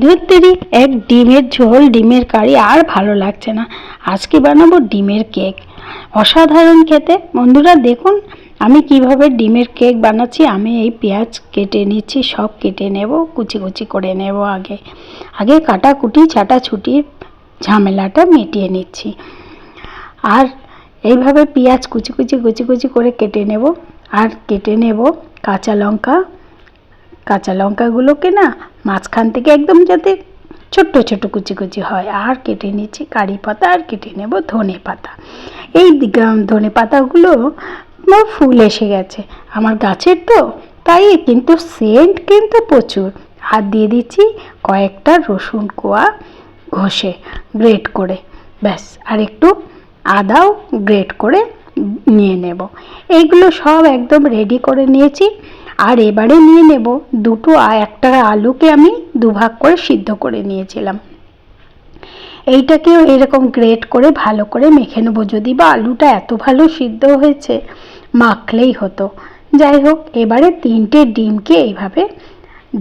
ধুত্তেরি এক ডিমের ঝোল, ডিমের কারি আর ভালো লাগছে না। আজকে বানাবো ডিমের কেক। অসাধারণ খেতে। বন্ধুরা, দেখুন, আমি কীভাবে ডিমের কেক বানাচ্ছি। আমি এই পেঁয়াজ কেটে নিচ্ছি, সব কেটে নেব, কুচি কুচি করে নেব আগে। আগে কাটাকুটি, ছাটাছুটির ঝামেলাটা মিটিয়ে নিচ্ছি। আর এইভাবে পেঁয়াজ কুচি কুচি কুচি কুচি করে কেটে নেব। আর কেটে নেব কাঁচা লঙ্কা। কাঁচা লঙ্কাগুলোকে না মাঝখান থেকে একদম যাতে ছোট্ট ছোট কুচি কুচি হয়, আর কেটে নিচ্ছি কারি পাতা, আর কেটে নেব ধনে পাতা। এই ধনে পাতাগুলো ফুল এসে গেছে। আমার গাছের তো, তাই কিন্তু সেন্ট কিন্তু প্রচুর। আর দিয়ে দিচ্ছি কয়েকটা রসুন কোয়া ঘষে গ্রেট করে। ব্যাস, আর একটু আদাও গ্রেট করে নিয়ে নেব। এইগুলো সব একদম রেডি করে নিয়েছি। আর এবারে নিয়ে নেব দুটো একটা আলুকে আমি দুভাগ করে সিদ্ধ করে নিয়েছিলাম। এইটাকেও এরকম গ্রেট করে ভালো করে মেখে নেব। যদি বা আলুটা এত ভালো সিদ্ধ হয়েছে, মাখলেই হতো। যাই হোক, এবারে তিনটে ডিমকে এইভাবে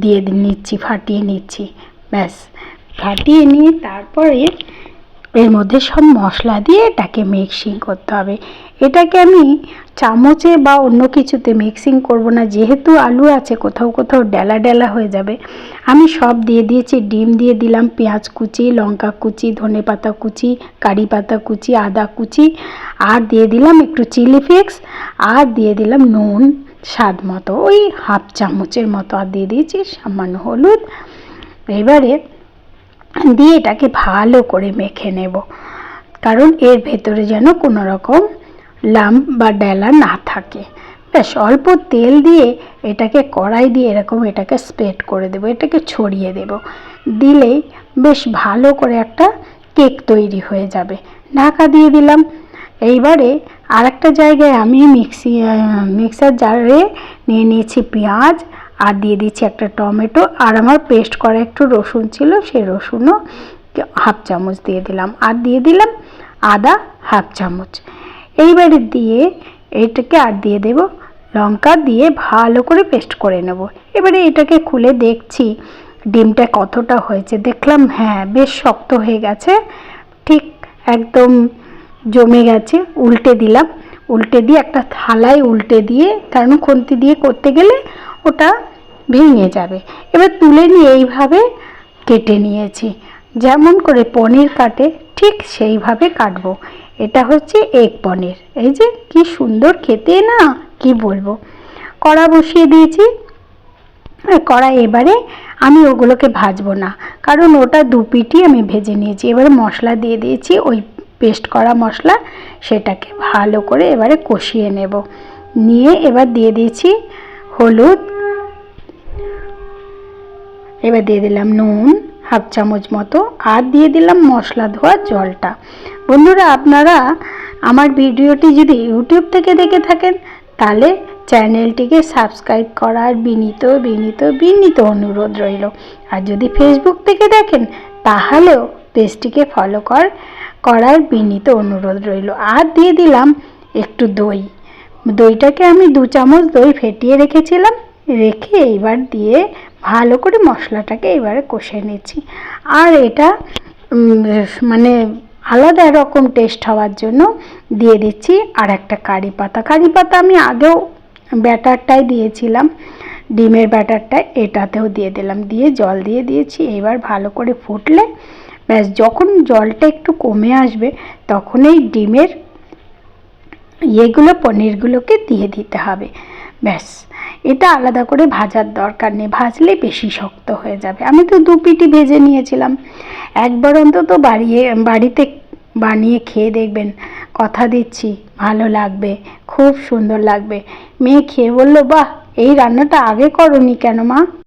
দিয়ে নিচ্ছি, ফাটিয়ে নিচ্ছি। ব্যাস, ফাটিয়ে নিয়ে তারপরে এর মধ্যে সব মশলা দিয়ে এটাকে মিক্সিং করতে হবে। এটাকে আমি চামচে বা অন্য কিছুতে মিক্সিং করব না, যেহেতু আলু আছে, কোথাও কোথাও ডেলা ডেলা হয়ে যাবে। আমি সব দিয়ে দিয়েছি, ডিম দিয়ে দিলাম, পেঁয়াজ কুচি, লঙ্কা কুচি, ধনে পাতা কুচি, কারি পাতা কুচি, আদা কুচি, আর দিয়ে দিলাম একটু চিলি ফ্লেক্স আর দিয়ে দিলাম নুন স্বাদ মতো, ওই হাফ চামচের মতো, আর দিয়ে দিয়েছি সামান্য হলুদ। এবারে দিয়ে এটাকে ভালো করে মেখে নেব, কারণ এর ভেতরে যেন কোনো রকম লাম্প বা ডেলা না থাকে। ব্যাস, অল্প তেল দিয়ে এটাকে কড়াই দিয়ে এরকম এটাকে স্প্রেড করে দেবো, এটাকে ছড়িয়ে দেব। দিলেই বেশ ভালো করে একটা কেক তৈরি হয়ে যাবে। ঢাকা দিয়ে দিলাম। এইবারে আর একটা জায়গায় আমি মিক্সি মিক্সার জারে নিয়ে নিয়েছি পেঁয়াজ আর দিয়ে দিচ্ছি একটা টমেটো। আর আমার পেস্ট করা একটু রসুন ছিল, সেই রসুনও হাফ চামচ দিয়ে দিলাম। আর দিয়ে দিলাম আদা হাফ চামচ। এইবারে দিয়ে এটাকে আর দিয়ে দেব। লঙ্কা দিয়ে ভালো করে পেস্ট করে নেব। এবারে এটাকে খুলে দেখছি ডিমটা কতটা হয়েছে। দেখলাম হ্যাঁ বেশ শক্ত হয়ে গেছে। ঠিক একদম জমে গেছে, উল্টে দিলাম। উল্টে দিয়ে একটা থালায় উল্টে দিয়ে, কারণ খুন্তি দিয়ে করতে গেলে ওটা ভেঙে যাবে। এবার তুলে নিয়ে এইভাবে কেটে নিয়েছি। যেমন করে পনির কাটে ঠিক সেইভাবে কাটবো। এটা হচ্ছে এগ পনির এই যে কি সুন্দর খেতে না, কি বলব? কড়া বসিয়ে দিয়েছি। কড়া এবারে আমি ওগুলোকে ভাজবো না। কারণ ওটা দু পিটি আমি ভেজে নিয়েছি। এবারে মশলা দিয়ে দিয়েছি, ওই পেস্ট করা মশলা সেটাকে ভালো করে এবারে কষিয়ে নেব। নিয়ে এবার দিয়ে দিয়েছি হলুদ। এবার দিয়ে দিলাম নুন। হাফ চামচ মতো আর দিয়ে দিলাম মশলা ধোয়া জলটা। বন্ধুরা, আপনারা আমার ভিডিওটি যদি ইউটিউব থেকে দেখে থাকেন, তাহলে চ্যানেলটিকে সাবস্ক্রাইব করার বিনীত বিনীত বিনীত অনুরোধ রইল। আর যদি ফেসবুক থেকে দেখেন, তাহলেও পেজটিকে ফলো কর, করার বিনীত অনুরোধ রইল। আর দিয়ে দিলাম একটু দই। দইটাকে আমি দু চামচ দই ফেটিয়ে রেখেছিলাম। রেখে এইবার দিয়ে ভালো করে মশলাটাকে এবারে কষে নিচ্ছি। আর এটা মানে আলাদা রকম টেস্ট হওয়ার জন্য দিয়ে দিচ্ছি। আর একটা কারি পাতা। কারি পাতা আমি আগেও ব্যাটারটাই দিয়েছিলাম, ডিমের ব্যাটারটায় এটাতেও দিয়ে দিলাম। দিয়ে জল দিয়ে দিয়েছি। এবার ভালো করে ফুটলে, ব্যাস, যখন জলটা একটু কমে আসবে, তখন এই ডিমের ইয়েগুলো, পনিরগুলোকে দিয়ে দিতে হবে। ব্যাস, এটা আলাদা করে ভাজার দরকার নেই, ভাজলে বেশি শক্ত হয়ে যাবে। আমি তো দু পিটি ভেজে নিয়েছিলাম। একবার অন্তত বাড়িয়ে, বাড়িতে বানিয়ে খেয়ে দেখবেন। কথা দিচ্ছি, ভালো লাগবে, খুব সুন্দর লাগবে। মেয়ে খেয়ে বলল, বাহ, এই রান্নাটা আগে করনি কেন মা?